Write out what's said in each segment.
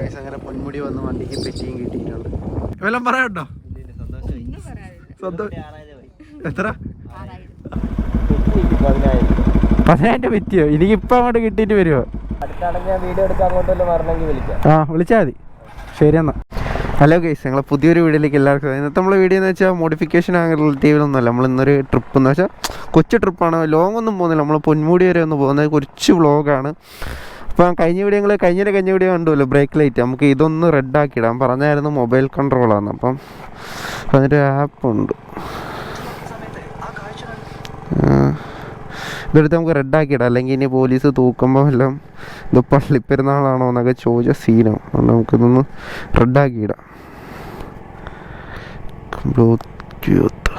Guys, അങ്ങനെ പൊന്മുടി വന്ന് വണ്ടിക്ക് പെറ്റിയും കിട്ടിയിട്ടുണ്ട്. വല്ലതും പറയാട്ടോ എത്ര? പതിനായിരം വിറ്റിയോ? ഇനിക്ക് എനിക്ക് ഇപ്പൊ അങ്ങോട്ട് കിട്ടിയിട്ട് വരുമോ അടുത്താണെങ്കിൽ ഞാൻ വീഡിയോ എടുക്കാൻ അങ്ങോട്ടല്ലോ വരണമെങ്കിൽ വിളിക്കാം. ആ വിളിച്ചാൽ മതി. ശരി എന്നാ. ഹലോ ഗൈസ് ഞങ്ങളെ പുതിയൊരു വീഡിയോയിലേക്ക് എല്ലാവർക്കും ഇന്നത്തെ നമ്മളെ വീഡിയോ എന്ന് വെച്ചാൽ മോഡിഫിക്കേഷൻ റിലേറ്റീവിലൊന്നുമല്ല നമ്മൾ ഇന്നൊരു ട്രിപ്പ് എന്ന് വെച്ചാൽ കൊച്ചു ട്രിപ്പാണ് ലോങ് ഒന്നും പോകുന്നില്ല. നമ്മൾ പൊന്മുടി വരെ ഒന്ന് പോകുന്നത് കുറച്ച് വ്ളോഗാണ് അപ്പം കഴിഞ്ഞ വീഡിയോ നിങ്ങൾ കഴിഞ്ഞ കഴിഞ്ഞ വീഡിയോ കണ്ടുമല്ലോ ബ്രേക്ക് ലൈറ്റ് നമുക്ക് ഇതൊന്ന് റെഡ് ആക്കി ഇടാം പറഞ്ഞായിരുന്നു മൊബൈൽ കൺട്രോളാണ് അപ്പം അതിന്റെ ആപ്പ് ഉണ്ട്. ആ, ഇതെടുത്ത് നമുക്ക് റെഡ് ആക്കി ഇടാം അല്ലെങ്കിൽ ഇനി പോലീസ് തൂക്കുമ്പോൾ എല്ലാം ഇത് പള്ളിപ്പെരുന്നാളാണോ എന്നൊക്കെ ചോദിച്ച സീനോ അതുകൊണ്ട് നമുക്കിതൊന്ന് റെഡ് ആക്കി ഇടാം ബ്ലൂടൂത്ത്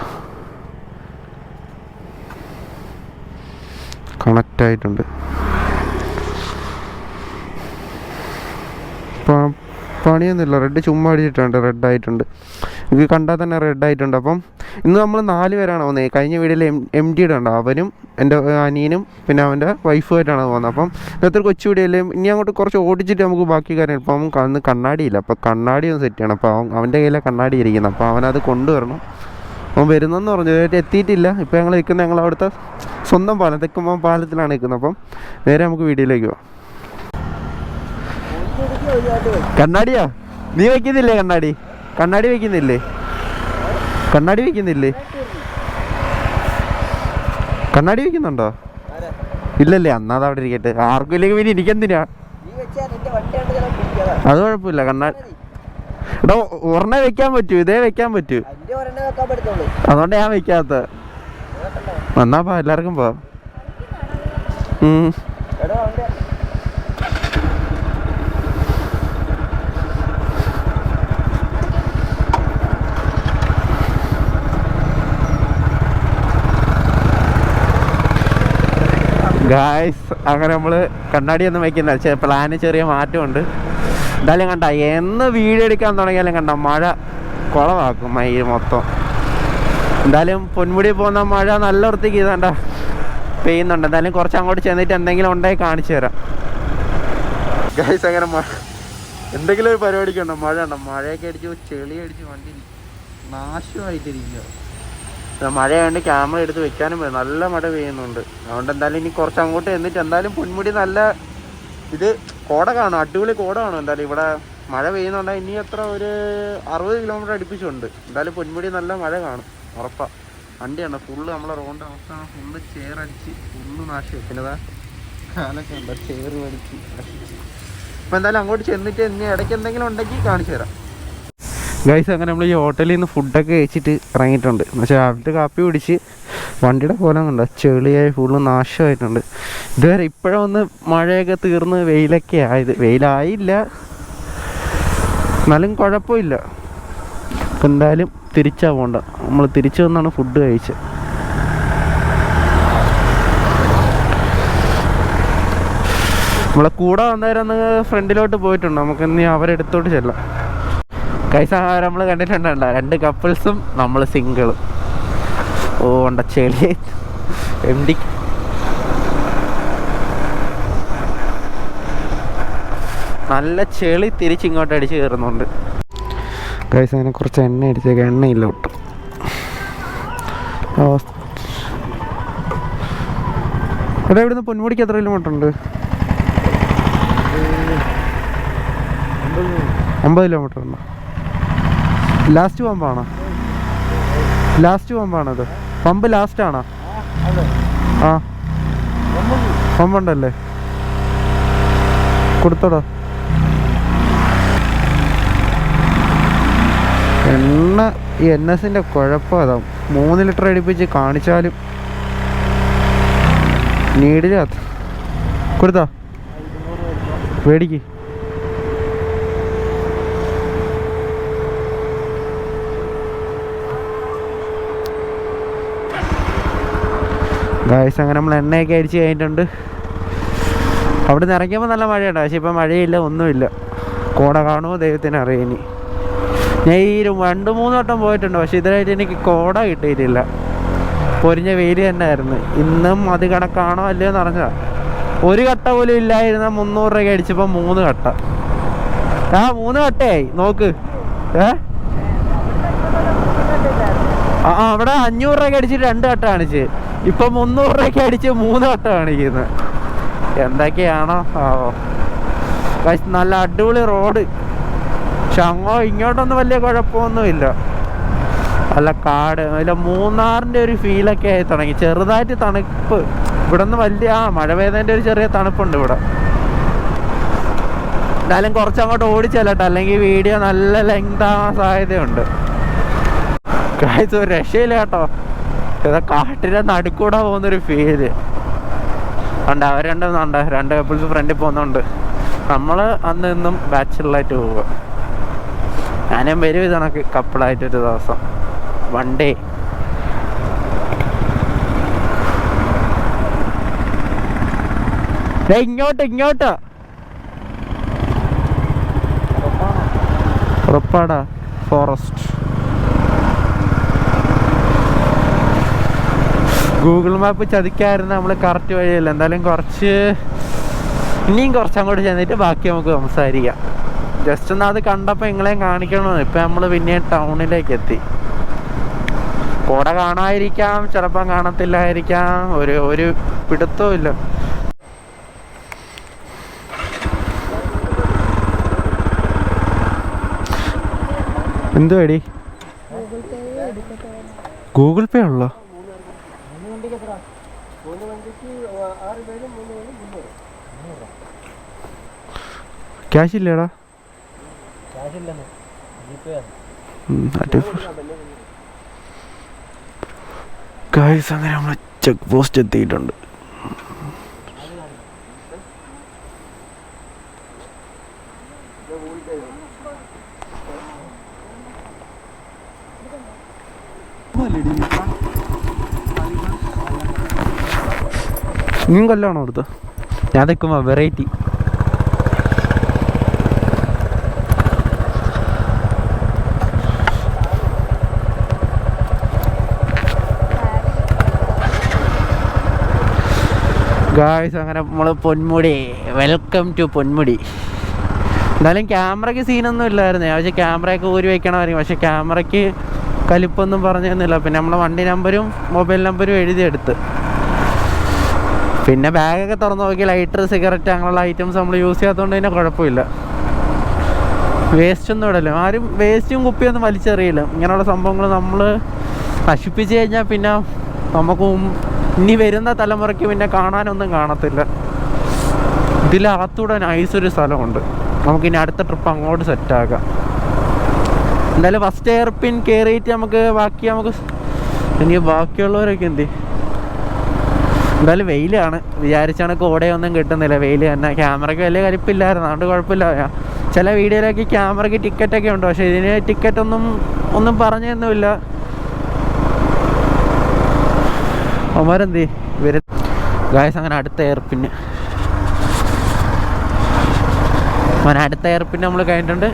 കണക്റ്റ് ആയിട്ടുണ്ട് പ- പണിയൊന്നുമില്ല. റെഡ് ചുമ്മാ അടിച്ചിട്ടുണ്ട്. റെഡ് ആയിട്ടുണ്ട്. ഇത് കണ്ടാൽ തന്നെ റെഡ് ആയിട്ടുണ്ട്. അപ്പം ഇന്ന് നമ്മൾ നാല് പേരാണ് പോകുന്നത് കഴിഞ്ഞ വീഡിയോയിൽ എം എം ഡിയുടെ ഉണ്ട്? അവനും എന്റെ അനിയനും പിന്നെ അവന്റെ വൈഫുമായിട്ടാണ് പോകുന്നത് അപ്പം ഇന്നത്തെ കൊച്ചു വീഡിയോയിൽ ഇനി അങ്ങോട്ട് കുറച്ച് ഓടിച്ചിട്ട് നമുക്ക് ബാക്കി കാര്യം ഇപ്പം അന്ന് കണ്ണാടിയില്ല. അപ്പോൾ കണ്ണാടി ഒന്ന് സെറ്റ് ചെയ്യണം. അപ്പം അവൻ അവന്റെ കയ്യിലെ കണ്ണാടി ഇരിക്കുന്നത്. അപ്പോൾ അവനത് കൊണ്ടുവരണം. അവൻ വരുന്നെന്ന് പറഞ്ഞു. എത്തിയിട്ടില്ല. ഇപ്പോൾ ഞങ്ങൾ നിൽക്കുന്നത് ഞങ്ങൾ അവിടുത്തെ സ്വന്തം പാലം തെക്കുമ്പോൾ പാലത്തിലാണ് നിൽക്കുന്നത്. അപ്പം നേരെ നമുക്ക് വീഡിയോയിലേക്ക് പോവാം. കണ്ണാടിയാ? നീ വെക്കുന്നില്ലേ കണ്ണാടി? കണ്ണാടി വെക്കുന്നില്ലേ? കണ്ണാടി വെക്കുന്നില്ലേ? കണ്ണാടി വെക്കുന്നുണ്ടോ? ഇല്ലല്ലേ അന്നാ അവിടെ ഇരിക്കട്ടെ. ആർക്കും ഇല്ലെങ്കിൽ പിന്നെ എനിക്കെന്തിനാ നീ വെച്ചാൽ നിന്റെ വണ്ടി കണ്ട് ചിലപ്പോൾ പിടിക്കാതാ അത് കുഴപ്പമില്ല കണ്ണാടി എടാ ഒരെണ്ണേ വെക്കാൻ പറ്റൂ ഇതേ വെക്കാൻ പറ്റൂ. അതുകൊണ്ട് ഞാൻ വെക്കാത്ത എന്നാ പോ എല്ലാവർക്കും പോ. ഗായ്സ് അങ്ങനെ നമ്മൾ കണ്ണാടി ഒന്നും വെക്കുന്നില്ല. ചെ പ്ലാന് ചെറിയ മാറ്റമുണ്ട്. എന്തായാലും കണ്ട എന്ന് വീഡിയോ എടുക്കാൻ തുടങ്ങിയാലും കണ്ട മഴ കുളമാക്കും മയിൽ മൊത്തം. എന്തായാലും പൊന്മുടി പോകുന്ന മഴ നല്ല വൃത്തിക്ക് ഇതണ്ട പെയ്യുന്നുണ്ട്. എന്തായാലും കുറച്ച് അങ്ങോട്ട് ചെന്നിട്ട് എന്തെങ്കിലും ഉണ്ടായി കാണിച്ചു തരാം. ഗായ്സ് അങ്ങനെ എന്തെങ്കിലും ഒരു പരിപാടിക്കുണ്ടോ മഴ ഉണ്ടോ? മഴയൊക്കെ അടിച്ച് ചെളി അടിച്ച് വണ്ടി നാശമായിട്ടിരിക്കുക മഴയായതുകൊണ്ട് ക്യാമറ എടുത്ത് വെക്കാനും പറ്റും. നല്ല മഴ പെയ്യുന്നുണ്ട്. അതുകൊണ്ട് എന്തായാലും ഇനി കുറച്ച് അങ്ങോട്ട് എന്നിട്ട് എന്തായാലും പൊന്മുടി നല്ല ഇത് കോട കാണും. അടിപൊളി കോട കാണും എന്തായാലും. ഇവിടെ മഴ പെയ്യുന്നുണ്ട് ഇനി എത്ര ഒരു അറുപത് കിലോമീറ്റർ അടുപ്പിച്ചുണ്ട്. എന്തായാലും പൊന്മുടി നല്ല മഴ കാണും. ഉറപ്പാ. വണ്ടിയാണ്. ഫുള്ള് നമ്മളെ റോഡിന്റെ അവസ്ഥ ഫുള്ള് ചേറടിച്ച് ഫുള്ള് നാശം. പിന്നെതാ കാലൊക്കെ ഉണ്ടോ ചേറ് വലിച്ച് നശിച്ച് എന്തായാലും അങ്ങോട്ട് ചെന്നിട്ട് ഇനി ഇടയ്ക്ക് എന്തെങ്കിലും ഉണ്ടെങ്കിൽ കാണിച്ചു തരാം. ഗൈസ് അങ്ങനെ നമ്മൾ ഈ ഹോട്ടലിൽ നിന്ന് ഫുഡൊക്കെ കഴിച്ചിട്ട് ഇറങ്ങിയിട്ടുണ്ട്. എന്നുവെച്ചാൽ രാവിലത്തെ കാപ്പി പിടിച്ച് വണ്ടിയുടെ കോലം കണ്ട? ചെളിയായി ഫുള്ള് നാശമായിട്ടുണ്ട്. ഇതുവരെ ഇപ്പോഴൊന്ന് മഴയൊക്കെ തീർന്ന് വെയിലൊക്കെ ആയത്. വെയിലായില്ല. എന്നാലും കുഴപ്പമില്ല. എന്തായാലും തിരിച്ചാ പോണ്ട. നമ്മൾ തിരിച്ചു വന്നാണ് ഫുഡ് കഴിച്ചത്. നമ്മളെ കൂടെ വന്നവരൊന്ന് ഫ്രണ്ടിലോട്ട് പോയിട്ടുണ്ട്. നമുക്ക് ഇനി അവരെടുത്തോട്ട് ചെല്ലാം. കൈസ നമ്മൾ കണ്ടിട്ടുണ്ടോ രണ്ട് കപ്പിൾസും നമ്മൾ സിംഗിളും ഓ ഉണ്ട ചെളി എം ഡി നല്ല ചെളി തിരിച്ചിങ്ങോട്ട് അടിച്ച് കയറുന്നുണ്ട്. കൈസ അതിനെ കുറച്ച് എണ്ണ അടിച്ചേക്ക. എണ്ണയില്ല ഒട്ടും. എടാ ഇവിടുന്ന് പൊന്മുടിക്ക് എത്ര കിലോമീറ്റർ ഉണ്ട്? അമ്പത്. കിലോമീറ്റർ ഉണ്ടോ? ലാസ്റ്റ് പമ്പാണോ? ലാസ്റ്റ് പമ്പാണത്. പമ്പ് ലാസ്റ്റ് ആണോ? ആ. പമ്പുണ്ടല്ലേ? കൊടുത്തോടോ. എണ്ണ ഈ എൻ എസിന്റെ കുഴപ്പം അതാ. മൂന്ന് ലിറ്റർ അടിപ്പിച്ച് കാണിച്ചാലും നീടില്ല. കൊടുത്താ? മേടിക്ക് ഗായ്സ് അങ്ങനെ നമ്മൾ എണ്ണയൊക്കെ അടിച്ച് കഴിഞ്ഞിട്ടുണ്ട്. അവിടെ നിന്ന് ഇറങ്ങിയപ്പോൾ നല്ല മഴയുണ്ട്. പക്ഷേ ഇപ്പം മഴയില്ല ഒന്നുമില്ല. കോട കാണുമോ? ദൈവത്തിന് അറിയാം ഞാൻ ഈ രണ്ട് മൂന്ന് വട്ടം പോയിട്ടുണ്ട്. പക്ഷെ ഇതിനായിട്ട് എനിക്ക് കോട കിട്ടിയിട്ടില്ല. പൊരിഞ്ഞ വെയിൽ തന്നെ ആയിരുന്നു ഇന്നും അത് കണക്കാണോ അല്ലയോ എന്ന് ഒരു കട്ട പോലും ഇല്ലായിരുന്ന മുന്നൂറ് രൂപയ്ക്ക് അടിച്ചപ്പോൾ മൂന്ന് കട്ട. ആ മൂന്ന് കട്ടയായി. നോക്ക്. ഏ? ആ അവിടെ അഞ്ഞൂറ് രൂപയ്ക്ക് അടിച്ചിട്ട് രണ്ട് കട്ട കാണിച്ച്. ഇപ്പൊ മുന്നൂറ് രൂപയ്ക്ക് അടിച്ച് മൂന്ന് വട്ടം കാണിക്കുന്നത് എന്തൊക്കെയാണോ നല്ല അടിപൊളി റോഡ് പക്ഷെ അങ്ങോ ഇങ്ങോട്ടൊന്നും വലിയ കുഴപ്പമൊന്നുമില്ല. നല്ല കാട്. അല്ല മൂന്നാറിന്റെ ഒരു ഫീലൊക്കെ ആയി തുടങ്ങി. ചെറുതായിട്ട് തണുപ്പ്. ഇവിടെ നിന്ന് വലിയ ആ മഴ പെയ്തതിന്റെ ഒരു ചെറിയ തണുപ്പുണ്ട് ഇവിടെ. എന്തായാലും കുറച്ചങ്ങോട്ട് ഓടിച്ചല്ലട്ടോ. അല്ലെങ്കിൽ വീഡിയോ നല്ല ലെങ്ത് സാധ്യതയുണ്ട്. കാഴ്ച രക്ഷയില്ല കേട്ടോ. ഇതാ കാട്ടിലെ നടുക്കൂടെ പോകുന്നൊരു ഫീൽ ഉണ്ട് അവർ രണ്ടും ഉണ്ട് രണ്ട് കപ്പിൾസ് ഫ്രണ്ടിൽ പോകുന്നുണ്ട്. നമ്മൾ അന്ന് ഇന്നും ബാച്ചിലറായിട്ട് പോവുക. ഞാനും വരും ഇതാണ് കണക്ക് കപ്പിളായിട്ട് ഒരു ദിവസം. വൺ ഡേ ഇങ്ങോട്ട് ഇങ്ങോട്ട്. ഉറപ്പാടാ. ഫോറസ്റ്റ് ഗൂഗിൾ മാപ്പ് ചതിക്കായിരുന്നു നമ്മൾ കറക്റ്റ് വഴിയല്ല? എന്തായാലും കുറച്ച് ഇനിയും കുറച്ച് അങ്ങോട്ട് ചെന്നിട്ട് ബാക്കി നമുക്ക് സംസാരിക്കാം. ജസ്റ്റ് ഒന്ന് അത് കണ്ടപ്പോൾ നിങ്ങളെയും കാണിക്കണമെന്ന് ഇപ്പം നമ്മൾ പിന്നെ ടൗണിലേക്ക് എത്തി. കൂടെ കാണാതിരിക്കാം ചിലപ്പം കാണത്തില്ലായിരിക്കാം ഒരു ഒരു പിടുത്തവും ഇല്ല. എന്തുവാടി? ഗൂഗിൾ പേ ഉള്ളോ മൂന്ന് വണ്ടിക്ക് എത്ര മൂന്ന് വണ്ടിക്ക് ആറ് പേരും മൂന്ന് പേരും മുന്നൂറ് ക്യാഷ് ഇല്ലേടാ? ഗായ്സ് അങ്ങനെ നമ്മൾ ചെക്ക് പോസ്റ്റ് എത്തിയിട്ടുണ്ട്. നീ കൊല്ലാണോ അടുത്ത്? ഞാൻ നിൽക്കുമ്പോ വെറൈറ്റി ഗായ്സ് അങ്ങനെ നമ്മൾ പൊന്മുടി. Welcome to Ponmudi. എന്തായാലും ക്യാമറയ്ക്ക് സീനൊന്നും ഇല്ലായിരുന്നു. പക്ഷേ ക്യാമറയൊക്കെ ഊരി വയ്ക്കണമായിരിക്കും പക്ഷേ ക്യാമറയ്ക്ക് കലിപ്പൊന്നും പറഞ്ഞൊന്നുമില്ല. പിന്നെ നമ്മളെ വണ്ടി നമ്പരും മൊബൈൽ നമ്പരും എഴുതിയെടുത്ത്. പിന്നെ ബാഗൊക്കെ തുറന്ന് നോക്കി. ലൈറ്റർ സിഗരറ്റ് അങ്ങനെയുള്ള ഐറ്റംസ് നമ്മൾ യൂസ് ചെയ്യാത്തതുകൊണ്ട് തന്നെ കുഴപ്പമില്ല. വേസ്റ്റ് ഒന്നും ഇടല്ലോ? ആരും വേസ്റ്റും കുപ്പിയൊന്നും വലിച്ചെറിയില്ല. ഇങ്ങനെയുള്ള സംഭവങ്ങൾ നമ്മൾ നശിപ്പിച്ച് കഴിഞ്ഞാൽ പിന്നെ നമുക്ക് ഇനി വരുന്ന തലമുറയ്ക്ക് പിന്നെ കാണാനൊന്നും കാണത്തില്ല. ഇതിലകത്തൂടെ നൈസ് ഒരു സ്ഥലമുണ്ട്. നമുക്കിനി അടുത്ത ട്രിപ്പ് അങ്ങോട്ട് സെറ്റാക്കാം എന്തായാലും ഫസ്റ്റ് എയർ പിൻ കയറിയിട്ട് നമുക്ക് ബാക്കി നമുക്ക് ഇനി ബാക്കിയുള്ളവരൊക്കെ എന്ത്? എന്തായാലും വെയിലാണ്. വിചാരിച്ചാണ് കോടയൊന്നും കിട്ടുന്നില്ല. വെയിൽ തന്നെ. ക്യാമറയ്ക്ക് വലിയ കരിപ്പില്ലായിരുന്നു അതുകൊണ്ട് കുഴപ്പമില്ല. ചില വീഡിയോയിലൊക്കെ ക്യാമറയ്ക്ക് ടിക്കറ്റൊക്കെ ഉണ്ട്. പക്ഷേ ഇതിന് ടിക്കറ്റൊന്നും ഒന്നും പറഞ്ഞൊന്നുമില്ല. അവന്മാരെന്ത്? വര ഗായസ് അങ്ങനെ അടുത്ത എയർപിന് അങ്ങനെ അടുത്ത എയർപിൻ നമ്മൾ കഴിഞ്ഞിട്ടുണ്ട്.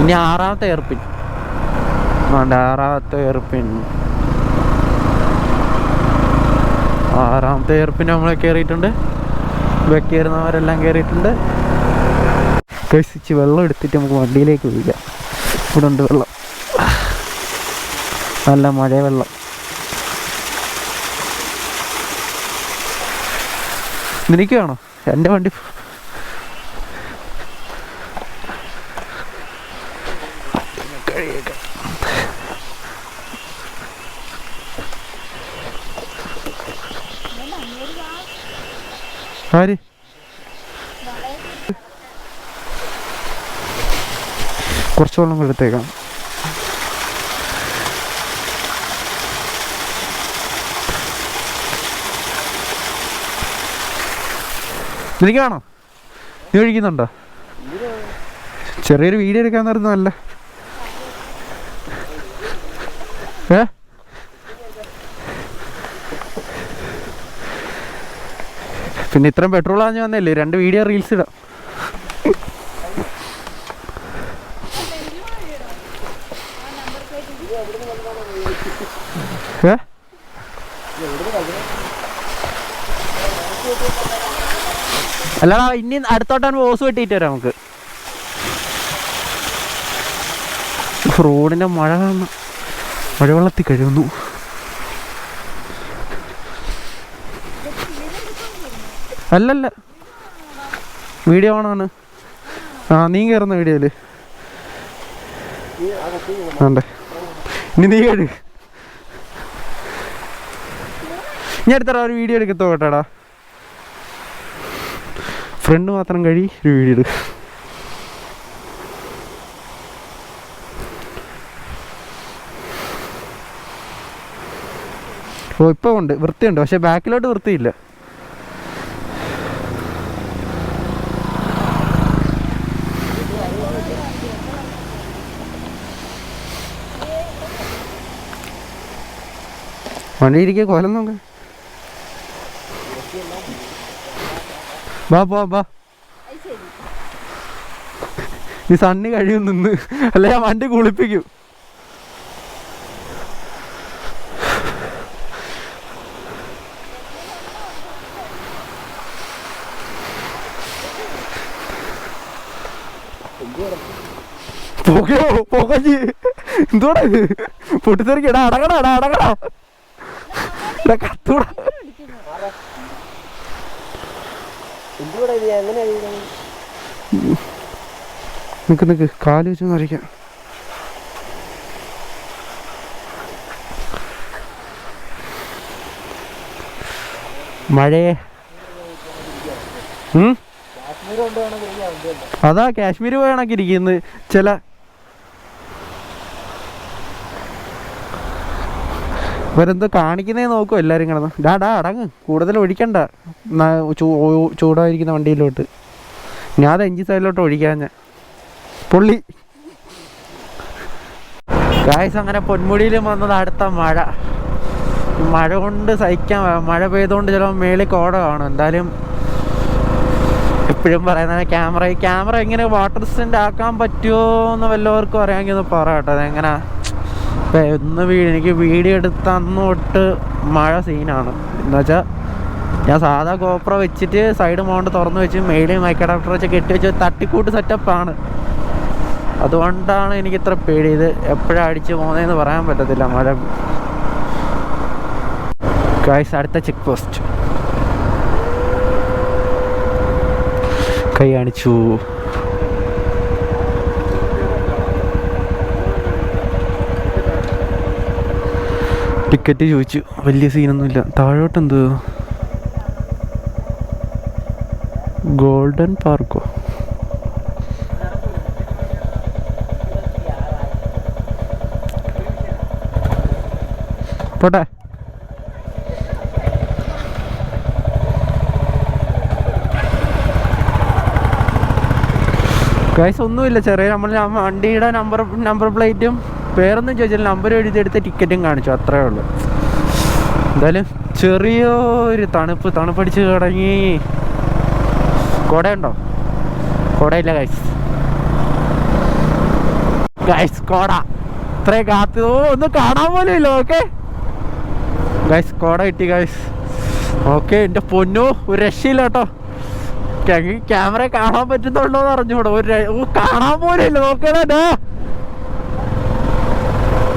ഇനി ആറാമത്തെ എയർപിൻ വേണ്ട ആറാമത്തെ എയർപിൻ ആറാമത്തെ എയർപിൻ നമ്മൾ കയറിയിട്ടുണ്ട് ബാക്കി കയറുന്നവരെല്ലാം കയറിയിട്ടുണ്ട് കഴിച്ച് വെള്ളം എടുത്തിട്ട് നമുക്ക് വണ്ടിയിലേക്ക് വീഴാം ഇവിടെ ഉണ്ട് വെള്ളം. നല്ല മഴ വെള്ളം. നിനക്ക് എന്റെ എന്റെ വണ്ടി. ആര്? കുറച്ച് വെള്ളം കൂടെ നിനക്ക് വേണോ നീ ഒഴിക്കുന്നുണ്ടോ? ചെറിയൊരു വീഡിയോ എടുക്കാൻ നല്ല ഏ? പിന്നെ ഇത്രയും പെട്രോൾ ആഞ്ഞു വന്നല്ലേ? രണ്ട് വീഡിയോ റീൽസ് ഇടാം. ഏ? അല്ലടാ ഇനി അടുത്തോട്ടാണ് ഓസ് വെട്ടിയിട്ട് വരാം നമുക്ക്. റോഡിന്റെ മഴ കാണണം കഴിയുന്നു അല്ലല്ല. വീഡിയോ ഓണാണ് ആ നീ കയറുന്ന വീഡിയോയിൽ. ഇനി നീ കഴി ഞാൻ എടുത്തടാ ഒരു വീഡിയോ എടുക്കത്തോ കേട്ടാടാ ഫ്രണ്ട് മാത്രം കഴി ഒരു വീഡിയോ എടുക്ക. ഓ ഇപ്പൊ ഉണ്ട് വൃത്തിയുണ്ട് പക്ഷെ ബാക്കിലോട്ട് വൃത്തിയില്ല. വണ്ടിയിരിക്കുക കൊലം നോക്ക. ബാ ബാ ബാ നീ സണ്ണി കഴിയും നിന്ന്. അല്ല ഞാൻ വണ്ടി കുളിപ്പിക്കും. പുകയോ പുകഞ്ഞ്. എന്തോടാ പൊട്ടിത്തെറിക്കടാ അടങ്ങടാ അടങ്ങടാ. കത്തൂടാ. എന്തുകൂടെ ഇത്? നിക്ക് നിക്ക്. കാൽ വെച്ച് നിറയ്ക്കാം മഴയെ? അതാ കാശ്മീർ പോയ കണക്കിരിക്കുന്നു ചില ഇവരെന്തോ കാണിക്കുന്നേ നോക്കും എല്ലാരും കിടന്ന്. ഡാ അടങ്ങ്. കൂടുതൽ ഒഴിക്കണ്ട. ചൂടായിരിക്കുന്ന വണ്ടിയിലോട്ട്. ഞാൻ അത് എഞ്ചി സൈഡിലോട്ട് ഒഴിക്കാൻ ഞാൻ. പുള്ളി. ഗായസ് അങ്ങനെ പൊന്മുടിയിലും വന്നത് അടുത്ത മഴ. മഴ കൊണ്ട് സഹിക്കാൻ മഴ പെയ്തുകൊണ്ട് ചിലപ്പോൾ മേളിൽ കോട കാണും. എന്തായാലും എപ്പോഴും പറയുന്ന ക്യാമറ ക്യാമറ എങ്ങനെ വാട്ടർ സ്റ്റാൻഡ് ആക്കാൻ പറ്റുമോ എന്ന് വല്ലവർക്കും അറിയാമെങ്കിൽ ഒന്ന് പറ കേട്ടോ. അതെങ്ങനെ? ഇപ്പം ഒന്ന് വീട് എനിക്ക് വീഡിയോ എടുത്തന്ന് തൊട്ട് മഴ സീനാണ് എന്നുവെച്ചാൽ ഞാൻ സാധാ ഗോപ്ര വെച്ചിട്ട് സൈഡ് മൗണ്ട് തുറന്ന് വെച്ച് മെയിലും മൈക്കഡാപ്റ്റർ വെച്ച് കെട്ടി വെച്ച് തട്ടിക്കൂട്ട് സെറ്റപ്പാണ് അതുകൊണ്ടാണ് എനിക്ക് ഇത്ര പേടി. ഇത് എപ്പോഴാണ് അടിച്ചു പോകുന്നതെന്ന് പറയാൻ പറ്റത്തില്ല മഴ. കൈസ് അടുത്ത ചെക്ക് പോസ്റ്റ് കൈ കാണിച്ചു. ടിക്കറ്റ് ചോദിച്ചു. വലിയ സീനൊന്നുമില്ല. താഴോട്ട് എന്ത് ഗോൾഡൻ പാർക്കോ? പോട്ടെ. ഗൈസ് ഒന്നുമില്ല. ചെറിയ നമ്മൾ വണ്ടിയുടെ നമ്പർ നമ്പർ പ്ലേറ്റും പേരൊന്നും ചോദിച്ചില്ല നമ്പർ എഴുതിയെടുത്ത് ടിക്കറ്റും കാണിച്ചു അത്രേ ഉള്ളൂ. എന്തായാലും ചെറിയൊരു തണുപ്പ് തണുപ്പടിച്ച് തുടങ്ങി കുടയുണ്ടോ? കുടയില്ല ഗൈസ് ഗൈസ് കോട. ഇത്രയും കാത്തു ഒന്നും കാണാൻ പോലും ഇല്ല ഓക്കെ ഗൈസ് കോട കിട്ടി ഗൈസ് ഓക്കെ എന്റെ പൊന്നു ഒരു രക്ഷയില്ല കേട്ടോ. ക്യാമറ കാണാൻ പറ്റുന്നുണ്ടോ എന്ന് അറിഞ്ഞൂടോ ഒരു കാണാൻ പോലും ഇല്ല നോക്കണേ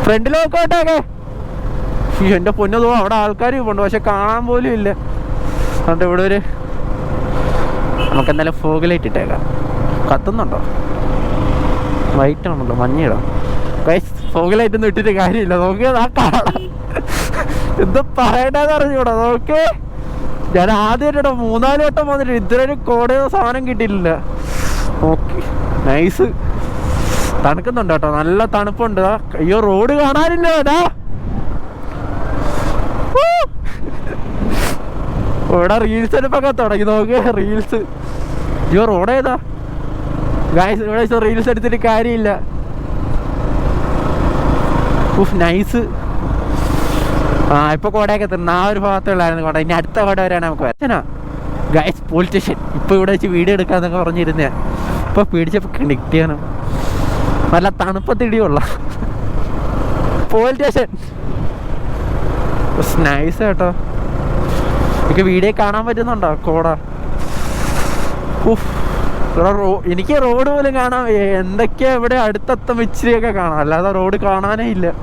ഫ്രണ്ടിൽ നോക്കോട്ടെ എന്റെ തോന്നും അവിടെ ആൾക്കാർ പോണ്ട് പക്ഷെ കാണാൻ പോലും ഇല്ല. അതുകൊണ്ട് ഇവിടെ ഒരു നമുക്ക് എന്തായാലും ഫോഗ് ലൈറ്റ് ഇട്ടേക്കാം കത്തുന്നുണ്ടോ? വൈറ്റ് ആണല്ലോ മഞ്ഞിടോ. ഗൈസ് ഫോഗ് ലൈറ്റ് ഒന്നും ഇട്ടിട്ട് കാര്യമില്ല. നോക്കിയത് ആ കാണാം. എന്ത് പറയണ്ടെന്ന് അറിഞ്ഞൂടാ നോക്കേ. ഞാൻ ആദ്യമായിട്ടോ മൂന്നാൽ വട്ടം വന്നിട്ട് ഇതുവരെ കോടയോ സാധനം കിട്ടിയില്ല ഓക്കെ നൈസ് തണുക്കുന്നുണ്ട് കേട്ടോ. നല്ല തണുപ്പുണ്ട്. അയ്യോ റോഡ് കാണാനില്ല? ഏതാ ഇവിടെ റീൽസ് എടുപ്പൊക്കെ തുടങ്ങി. നോക്ക് റീൽസ് അയ്യോ റോഡ് ഏതാ? ഗായ്സ് ഇവിടെ റീൽസ് എടുത്തിട്ട് കാര്യമില്ല. ഉഫ് നൈസ് ആ ഇപ്പൊ കോടയൊക്കെ തിന്ന ആ ഒരു ഭാഗത്തേ ഉള്ളായിരുന്നു കോട. ഇനി അടുത്ത കോട വരെയാണ് നമുക്ക് വരാനാ ഗായസ് പോലീസ് സ്റ്റേഷൻ ഇപ്പൊ ഇവിടെ വെച്ച് വീഡിയോ എടുക്കാന്നൊക്കെ പറഞ്ഞിരുന്നേ. ഇപ്പൊ പിടിച്ചപ്പോ കണക്ട് ചെയ്യണം നല്ല തണുപ്പത്തിടിയുള്ള പോലീസ് സ്റ്റേഷൻ. നൈസ് കേട്ടോ എനിക്ക് വീഡിയോ കാണാൻ പറ്റുന്നുണ്ടോ? കോട. ഉഫ്. ഇവിടെ റോ- എനിക്ക് റോഡ് പോലും കാണാൻ. എന്തൊക്കെയാ ഇവിടെ അടുത്തത്തം ഇച്ചിരിയൊക്കെ കാണാം അല്ലാതെ റോഡ് കാണാനേ ഇല്ല.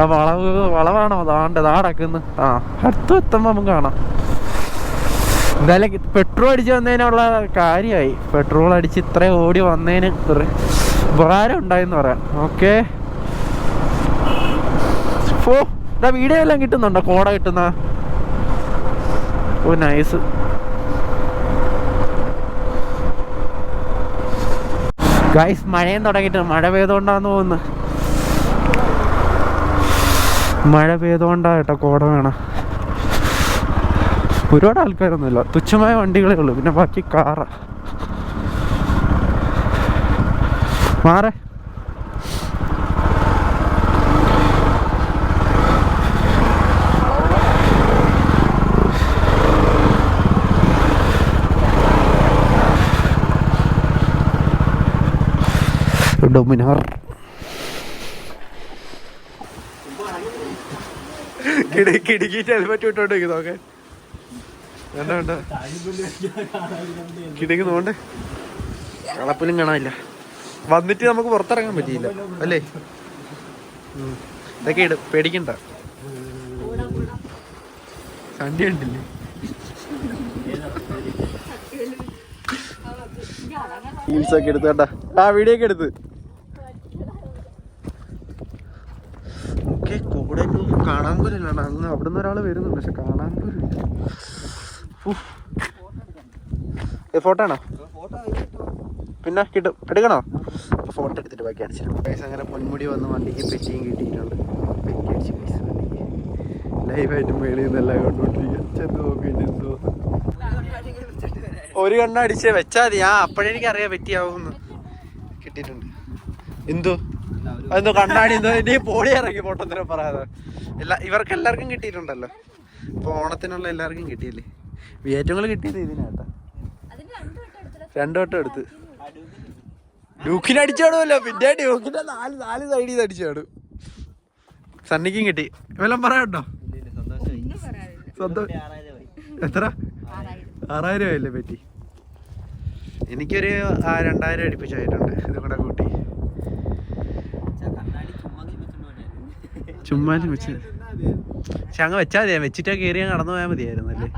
ആ വളവ് വളവാണോ? അതാണ്ട് ഇതാ ആ അടുത്ത് എത്തുമ്പോ നമുക്ക് കാണാം. എന്തായാലും പെട്രോൾ അടിച്ച് വന്നതിനുള്ള കാര്യമായി. പെട്രോൾ അടിച്ച് ഇത്രയും ഓടി വന്നതിന് ഉപകാരം ഉണ്ടായെന്ന് പറയാം. ഓക്കെ ഓ ഇതാ വീഡിയോ എല്ലാം കിട്ടുന്നുണ്ടോ? കോട കിട്ടുന്ന? ഓ നൈസ് ഗൈസ് മഴയും തുടങ്ങിയിട്ട് മഴ പെയ്തുകൊണ്ടാന്ന് തോന്നുന്നു. മഴ പെയ്തുകൊണ്ടാ കേട്ടോ കോട വേണം. ഒരുപാട് ആൾക്കാരൊന്നുമില്ല. തുച്ഛമായ വണ്ടികളേ ഉള്ളൂ. പിന്നെ ബാക്കി കാറ. മാറേ. ഡൊമിനാർ. കിടുക്കിട്ട് ഹെൽമെറ്റ് ഇട്ടോണ്ട് നോക്കെ വേണ്ട വേണ്ട. കിടക്കുന്നോണ്ട് കളപ്പിലും കാണാനില്ല. വന്നിട്ട് നമുക്ക് പുറത്തിറങ്ങാൻ പറ്റിയില്ല. അല്ലേ. ഇതൊക്കെ ഇടും പേടിക്കണ്ട. സണ്ടി ഉണ്ടല്ലേ? റീൽസ് ഒക്കെ എടുത്ത് കേട്ടാ ആ വീഡിയോ ഒക്കെ എടുത്ത്. കൂടെ കാണാൻ പോലും ഇല്ല അങ്ങ് അവിടുന്ന് ഒരാൾ വരുന്നുണ്ട് പക്ഷെ കാണാൻ പോലും ഫോട്ടോ ആണോ? പിന്നെ കിട്ടും എടുക്കണോ? ഫോട്ടോ എടുത്തിട്ട് ബാക്കി അടിച്ചിട്ട് പൈസ അങ്ങനെ പൊന്മുടി വന്ന് വണ്ടിക്ക് പെറ്റിയും കിട്ടിയിട്ടുണ്ട്. പെറ്റി അടിച്ച് പൈസ ലൈവായിട്ട് മേളിൽ നിന്നെല്ലാം കൊണ്ടുകൊണ്ടിരിക്കുക ചെന്ന് നോക്കിയിട്ട് എന്തോ. ഒരു കണ്ണ അടിച്ച് വെച്ചാൽ മതി. ആ അപ്പോഴെനിക്ക് അറിയാൻ പറ്റിയാവുമെന്ന്. കിട്ടിയിട്ടുണ്ട്. എന്തോ? അതെന്തോ കണ്ണാടി എന്തോ. നീ പോടി ഇറങ്ങി പൊട്ടത്തിനെ പറയാതെ. എല്ലാ ഇവർക്ക് എല്ലാവർക്കും കിട്ടിയിട്ടുണ്ടല്ലോ. ഇപ്പൊ ഓണത്തിനുള്ള എല്ലാവർക്കും കിട്ടിയില്ലേ? ഏറ്റവും കിട്ടിയത് ഇതിനാട്ടാ. രണ്ടു വട്ടം എടുത്ത്. ഡ്യൂക്കിന് അടിച്ചാടുമല്ലോ പിന്നെ ഡ്യൂക്കിന്റെ നാല് നാല് സൈഡിൽ നിന്ന് അടിച്ചാടും സണ്ണിക്കും കിട്ടി. വല്ലതും പറയാട്ടോ സ്വന്തം എത്ര? ആറായിരം ആയില്ലേ പറ്റി? എനിക്കൊരു ആ, രണ്ടായിരം അടുപ്പിച്ചായിട്ടുണ്ട് ഇതും കൂടെ കൂട്ടി. ചുമ്മാ വെച്ച് പക്ഷെ അങ്ങ് വെച്ചാൽ മതി. വെച്ചിട്ട് കയറി കടന്നു പോയാൽ മതിയായിരുന്നു അല്ലേ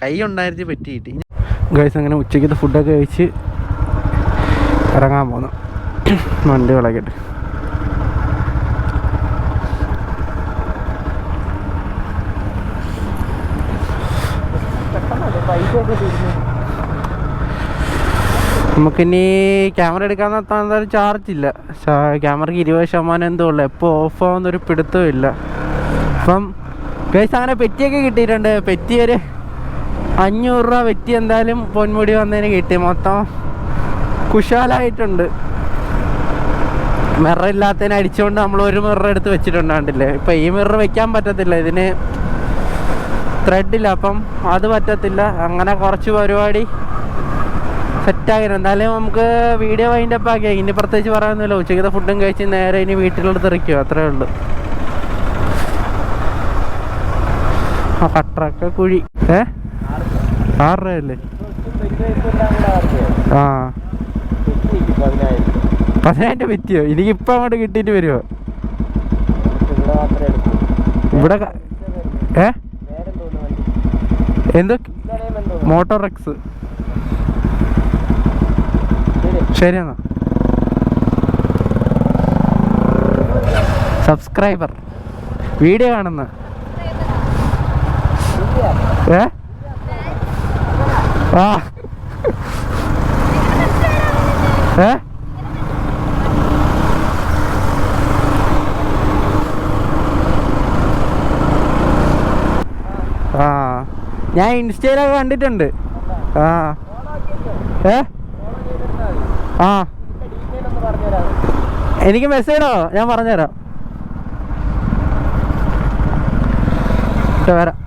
കൈ ഉണ്ടായിരുന്നു പറ്റി കിട്ടി. ഗൈസ് അങ്ങനെ ഉച്ചയ്ക്കത്തെ ഫുഡൊക്കെ കഴിച്ച് ഇറങ്ങാൻ പോന്നു. വണ്ടി വിളക്കിട്ട് നമുക്കിനി ക്യാമറ എടുക്കാൻ എന്തായാലും ചാർജ് ഇല്ല. ക്യാമറയ്ക്ക് ഇരുപത് ശതമാനം എന്തോ ഉള്ളു. എപ്പോൾ ഓഫ് ആവുന്നൊരു പിടുത്തവും ഇല്ല. അപ്പം ഗൈസ് അങ്ങനെ പെറ്റിയൊക്കെ കിട്ടിയിട്ടുണ്ട്. പെറ്റിയൊരു അഞ്ഞൂറ് രൂപ പെറ്റി എന്തായാലും പൊന്മുടി വന്നതിന് കിട്ടി. മൊത്തം കുശാലായിട്ടുണ്ട്. മിറർ ഇല്ലാത്തതിന് അടിച്ചുകൊണ്ട് നമ്മൾ ഒരു മിറർ എടുത്ത് വെച്ചിട്ടുണ്ടാണ്ടില്ലേ? ഇപ്പം ഈ മിറർ വെക്കാൻ പറ്റത്തില്ല. ഇതിന് ത്രെഡില്ല അപ്പം അത് പറ്റത്തില്ല. അങ്ങനെ കുറച്ച് പരിപാടി സെറ്റായിരുന്നു എന്തായാലും നമുക്ക് വീഡിയോ വൈൻഡ് അപ്പ് ആക്കിയാൽ ഇനി പ്രത്യേകിച്ച് പറയാനൊന്നുമില്ല. ഉച്ചയ്ക്കത്തെ ഫുഡും കഴിച്ച് നേരെ ഇനി വീട്ടിലോട്ട് തെറിക്കുക അത്രേ ഉള്ളൂ. ആ കട്ടറൊക്കെ കുഴി. ഏ? ആറ് രൂപയല്ലേ? ആ. പതിനായിരം പറ്റിയോ എനിക്കിപ്പം അങ്ങോട്ട് കിട്ടിയിട്ട് വരുമോ ഇവിടെ ഏ? എന്തോ മോട്ടോർ എക്സ് ശരി എന്നാ സബ്സ്ക്രൈബർ. വീഡിയോ കാണുന്ന. ഏ? ആ. ഏ? ആ. ഞാൻ ഇൻസ്റ്റയിലൊക്കെ കണ്ടിട്ടുണ്ട്. ആ. ഏ? ആ. എനിക്ക് മെസ്സേജ് ഞാൻ പറഞ്ഞുതരാം. വരാം.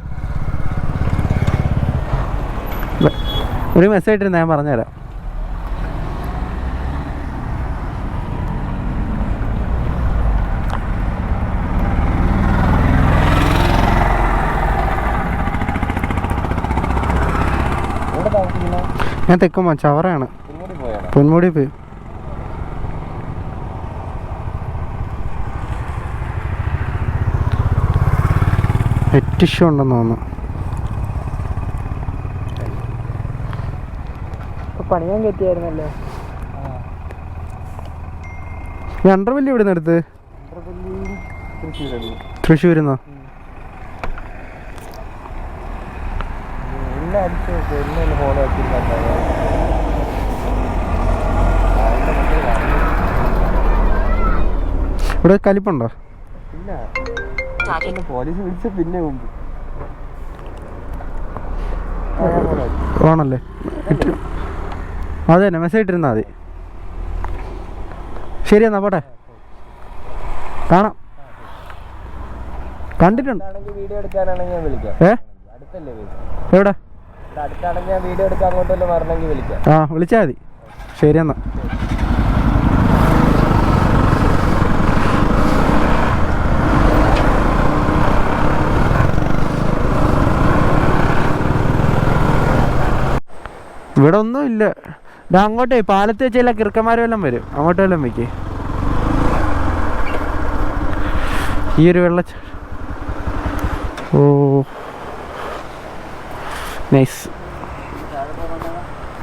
ഒരു മെസ്സേജ് ഇട്ടിരുന്ന ഞാൻ പറഞ്ഞുതരാം. ഞാൻ തെക്കുമ്പോ ചവറയാണ് പൊന്മുടി പോയി. നെറ്റ് ഇഷ്യൂ ഉണ്ടെന്ന് തോന്നുന്നു. പണിയാൻ കെട്ടിയായിരുന്നല്ലോ. ഈ അണ്ടർവല്ലി എവിടെ നിന്ന് എടുത്ത് തൃശ്ശൂരടി എല്ലാം അടിച്ചു നോക്കും വെച്ചിരുന്നു ഇവിടെ കലിപ്പുണ്ടോ? ഇല്ല. പോലീസ് വിളിച്ച പിന്നെ മുമ്പ് ഓണല്ലേ? അത് തന്നെ മെസ്സേജ് ഇട്ടിരുന്നാൽ മതി. ശരി എന്നാ പോട്ടെ. കാണാം. കണ്ടിട്ടുണ്ട്. വീഡിയോ എടുക്കാനാണെങ്കിൽ ഞാൻ വിളിക്കാം. ഏ? എവിടെ? വീഡിയോ എടുക്കാൻ വിളിക്കാം. ആ വിളിച്ചാൽ മതി. ശരി എന്നാ. ഇവിടെ ഒന്നും ഇല്ല. ഇതാ അങ്ങോട്ടേ പാലത്ത് വെച്ചാൽ എല്ലാം വരും. അങ്ങോട്ട് വല്ലതും വയ്ക്കേ. ഈ ഒരു വെള്ള ഓ നൈസ്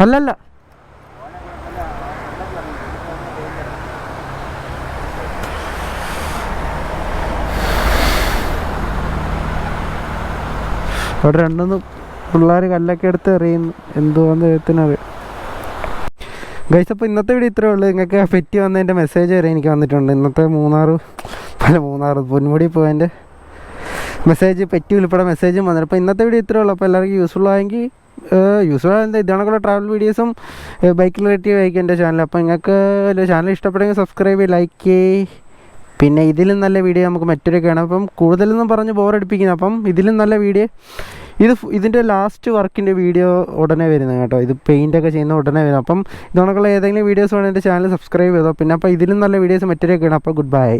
അല്ലല്ല അവിടെ രണ്ടുമൂന്ന് പിള്ളേർ കല്ലൊക്കെ എടുത്ത് എറിയുന്നു. എന്തുവാന്ന് എഴുത്തിനത് ഗൈസ് അപ്പോൾ ഇന്നത്തെ വീഡിയോ ഇത്രേ ഉള്ളൂ. നിങ്ങൾക്ക് പെറ്റി വന്നതിന്റെ മെസ്സേജ് വരെ എനിക്ക് വന്നിട്ടുണ്ട്. ഇന്നത്തെ മൂന്നാറ് പല മൂന്നാറ് പൊന്മുടി പോയതിന്റെ മെസ്സേജ് പെറ്റി ഉൾപ്പെടെ മെസ്സേജും വന്നിട്ട് അപ്പോൾ ഇന്നത്തെ വീഡിയോ ഇത്രയേ ഉള്ളൂ. അപ്പോൾ എല്ലാവർക്കും യൂസ്ഫുൾ ആയെങ്കിൽ യൂസ്ഫുൾ ആയത് ഇതാണക്കുള്ള ട്രാവൽ വീഡിയോസും ബൈക്കിൽ റിലേറ്റീവ് ആയിരിക്കും എന്റെ ചാനൽ അപ്പോൾ നിങ്ങൾക്ക് ചാനൽ ഇഷ്ടപ്പെടുമെങ്കിൽ സബ്സ്ക്രൈബ് ലൈക്ക് പിന്നെ ഇതിലും നല്ല വീഡിയോ നമുക്ക് മറ്റൊരു കാണാം. അപ്പം കൂടുതലൊന്നും പറഞ്ഞ് ബോറടിപ്പിക്കുന്നത് അപ്പം ഇതിലും നല്ല വീഡിയോ ഇത് ഇതിന്റെ ലാസ്റ്റ് വർക്കിന്റെ വീഡിയോ ഉടനെ വരുന്നത് കേട്ടോ. ഇത് പെയിന്റൊക്കെ ചെയ്യുന്ന ഉടനെ വരുന്നത്. അപ്പം ഇതണക്കുള്ള ഏതെങ്കിലും വീഡിയോസ് വേണമെങ്കിൽ എന്റെ ചാനൽ സബ്സ്ക്രൈബ് ചെയ്തോ. പിന്നെ അപ്പോൾ ഇതിലും നല്ല വീഡിയോസ് മറ്റൊരു കാണാം. അപ്പോൾ ഗുഡ് ബൈ